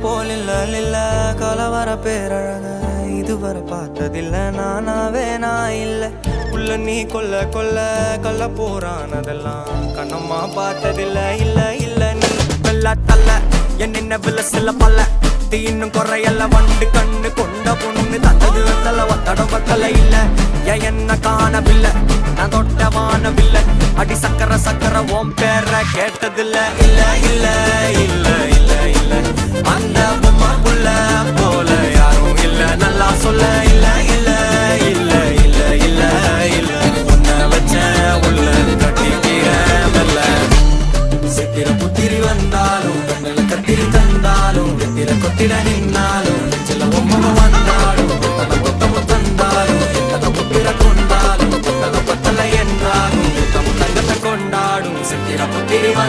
உன்னை போல் இல்ல. இல்ல கலவர பேரழக இதுவரை பார்த்ததில்ல. நானாவே நான் இல்ல. உள்ள நீ கொல்ல கொல்ல. கள்ள போறானதெல்லாம் கண்ணம்மா பார்த்ததில்ல இல்ல இல்ல. நீ வெள்ள தள்ள என் நினைவுல சில பல்ல தீ இன்னும் குறையல்ல. வண்டு கண்ணு கொண்ட பொண்ணு தத்தது வெத்தல. ஒத்தடம் பத்தல இல்ல. ஏன் என்ன காணவில்லை? நான் தொட்ட வானவில்லை. அடி சக்கர சக்கர ஓம் பேர கேட்டதில்ல. இல்ல இல்ல இல்ல இல்ல இல்ல. கண்ணில புத்திரி வந்தாலும் கண்ணில கத்திரி தந்தாலும் வெத்தில கொத்திட நின்னாலும் நெஞ்சில ஒம்மம வந்தாலும் கொத்தல கொத்தம தந்தாலும் எத்தல புத்திர கொண்டாலும் கொத்தல கொத்தல